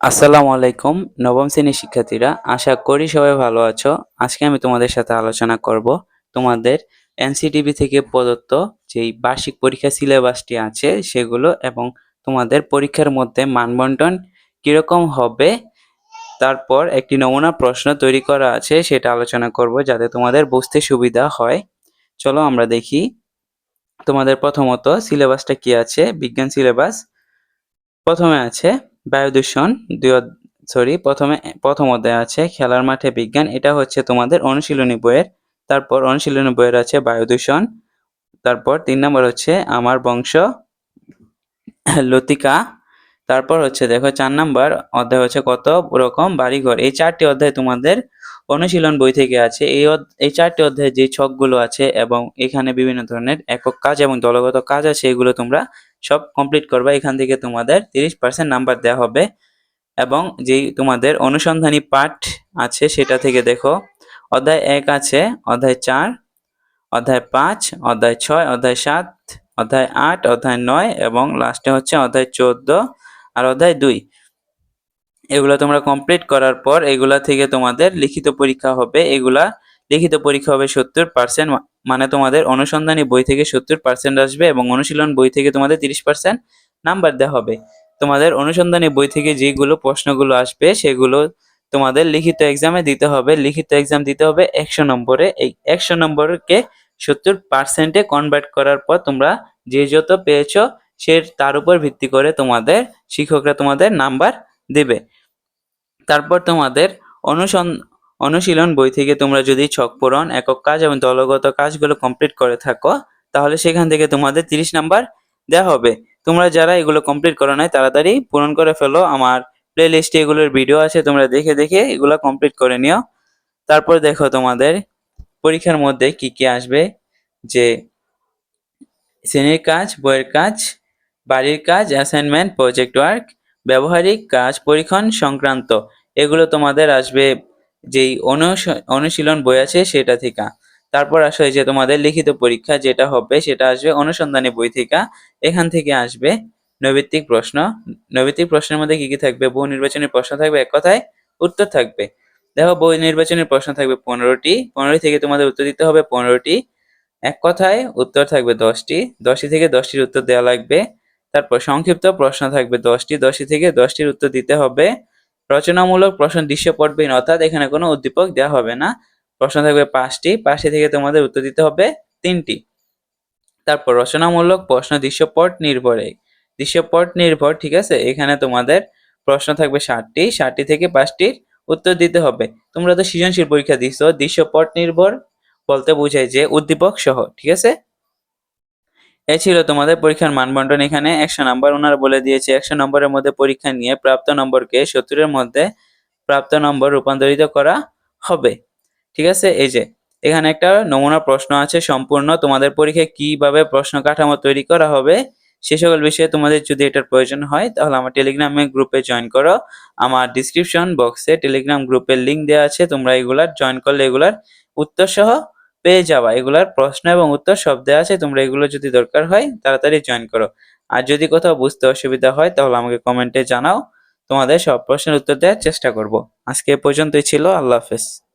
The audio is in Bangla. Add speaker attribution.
Speaker 1: আসসালামু আলাইকুম, নবম শ্রেণির শিক্ষার্থীরা, আশা করি সবাই ভালো আছো। আজকে আমি তোমাদের সাথে আলোচনা করব তোমাদের এনসিটিভি থেকে প্রদত্ত যেই বার্ষিক পরীক্ষা সিলেবাসটি আছে সেগুলো এবং তোমাদের পরীক্ষার মধ্যে মানবন্টন কীরকম হবে, তারপর একটি নমুনা প্রশ্ন তৈরি করা আছে, সেটা আলোচনা করব যাতে তোমাদের বুঝতে সুবিধা হয়। চলো আমরা দেখি তোমাদের প্রথমত সিলেবাসটা কি আছে, বিজ্ঞান সিলেবাস। প্রথমে আছে বায়ু দূষণ দুই সরি প্রথমে, প্রথম অধ্যায় আছে খেলার মাঠে বিজ্ঞান, এটা হচ্ছে তোমাদের অনুশীলনী বইয়ের। তারপর অনুশীলনী বইয়ের আছে বায়ু দূষণ তারপর তিন নম্বর হচ্ছে আমার বংশ, লতিকা তারপর হচ্ছে দেখো চার নাম্বার অধ্যায় হচ্ছে কত রকম বাড়িঘর। এই চারটি অধ্যায় তোমাদের অনুশীলন বই থেকে আছে। এই এই চারটি অধ্যায়ে যে ছকগুলো আছে এবং এখানে বিভিন্ন ধরনের একক কাজ এবং দলগত কাজ আছে, এগুলো তোমরা সব কমপ্লিট করবে। এখান থেকে তোমাদের তিরিশ পার্সেন্ট নাম্বার দেওয়া হবে এবং যেই তোমাদের অনুসন্ধানী পাঠ আছে সেটা থেকে দেখো, অধ্যায় এক আছে, অধ্যায় চার, অধ্যায় পাঁচ, অধ্যায় ছয়, অধ্যায় সাত, অধ্যায় আট, অধ্যায় নয় এবং লাস্টে হচ্ছে অধ্যায় চোদ্দ আর অধ্যায় দুই। এগুলো তোমরা কমপ্লিট করার পর এগুলা থেকে তোমাদের লিখিত পরীক্ষা হবে। এগুলা লিখিত পরীক্ষা হবে সত্তর পার্সেন্ট মানে তোমাদের অনুসন্ধানী বই থেকে সত্তর পার্সেন্ট আসবে এবং অনুশীলন বই থেকে তোমাদের তিরিশ পার্সেন্ট নাম্বার দেওয়া হবে। তোমাদের অনুসন্ধানী বই থেকে যেগুলো প্রশ্নগুলো আসবে, সেগুলো তোমাদের লিখিত এক্সামে দিতে হবে। লিখিত এক্সাম দিতে হবে একশো নম্বরে। এই একশো নম্বরকে সত্তর পার্সেন্টে কনভার্ট করার পর তোমরা যে যত পেয়েছ সে তার উপর ভিত্তি করে তোমাদের শিক্ষকরা তোমাদের নাম্বার দেবে। তারপর তোমাদের অনুসন, অনুশীলন বই থেকে তোমরা যদি ছক পূরণ, একক কাজ এবং দলগত কাজগুলো কমপ্লিট করে থাকো, তাহলে সেখান থেকে তোমাদের তিরিশ নাম্বার দেওয়া হবে। তোমরা যারা এগুলো কমপ্লিট করো নাই, তাড়াতাড়ি পূরণ করে ফেলো। আমার প্লে লিস্টে এগুলোর ভিডিও আছে, তোমরা দেখে দেখে এগুলো কমপ্লিট করে নিও। তারপর দেখো তোমাদের পরীক্ষার মধ্যে কি কি আসবে? যে শ্রেণির কাজ, বইয়ের কাজ বাড়ির কাজ অ্যাসাইনমেন্ট প্রজেক্ট ওয়ার্ক ব্যবহারিক কাজ, পরীক্ষণ সংক্রান্ত। এগুলো তোমাদের আসবে যেই অনুশ- অনুশীলন বই আছে সেটা থেকে। তারপর আসে যে তোমাদের লিখিত পরীক্ষা যেটা হবে সেটা আসবে অনুসন্ধানী বই থেকে। এখান থেকে আসবে নৈবিত্তিক প্রশ্ন। নৈবিত্তিক প্রশ্নের মধ্যে কি কি থাকবে? বহু নির্বাচনী প্রশ্ন থাকবে এক কথায়, উত্তর থাকবে। দেখো বহু নির্বাচনের প্রশ্ন থাকবে পনেরোটি। পনেরোটি থেকে তোমাদের উত্তর দিতে হবে পনেরোটি। এক কথায় উত্তর থাকবে দশটি। দশটি থেকে দশটির উত্তর দেওয়া লাগবে। তারপর সংক্ষিপ্ত প্রশ্ন থাকবে দশটি দশটি থেকে দশটির উত্তর দিতে হবে। রচনামূলক প্রশ্ন দৃশ্যপটবিহীন অর্থাৎ এখানে কোনো উদ্দীপক দেওয়া হবে না। প্রশ্ন থাকবে পাঁচটি পাঁচটি থেকে তোমাদের উত্তর দিতে হবে তিনটি। তারপর রচনামূলক প্রশ্ন দৃশ্যপট নির্ভরে। দৃশ্যপট নির্ভর, ঠিক আছে? এখানে তোমাদের প্রশ্ন থাকবে ষাটটি ষাটটি থেকে পাঁচটির উত্তর দিতে হবে। তোমরা তো সৃজনশীল পরীক্ষা দিছো দৃশ্যপট নির্ভর বলতে বোঝায় যে উদ্দীপক সহ, ঠিক আছে? এই ছিল তোমাদের পরীক্ষার মানবন্টন এখানে। একশো নম্বর ওনারা বলে দিয়েছে, একশো নম্বরের মধ্যে পরীক্ষা নিয়ে প্রাপ্ত নম্বরকে সত্তরের মধ্যে প্রাপ্ত নম্বর রূপান্তরিত করা হবে। ঠিক আছে? এই যে, এখানে একটা নমুনা প্রশ্ন আছে সম্পূর্ণ। তোমাদের পরীক্ষায় কীভাবে প্রশ্ন কাঠামো তৈরি করা হবে সে সকল বিষয়ে তোমাদের যদি এটার প্রয়োজন হয়, তাহলে আমার টেলিগ্রামে গ্রুপে জয়েন করো। আমার ডিসক্রিপশন বক্সে টেলিগ্রাম গ্রুপের লিঙ্ক দেওয়া আছে, তোমরা এগুলার জয়েন করলে এগুলার উত্তর সহ পেয়ে যাবা। এগুলার প্রশ্ন এবং উত্তর সব দেওয়া আছে। তোমরা এগুলো যদি দরকার হয়, তাড়াতাড়ি জয়েন করো। আর যদি কোথাও বুঝতে অসুবিধা হয়, তাহলে আমাকে কমেন্টে জানাও। তোমাদের সব প্রশ্নের উত্তর দেওয়ার চেষ্টা করব। আজকে এ পর্যন্তই ছিল। আল্লাহ হাফেজ।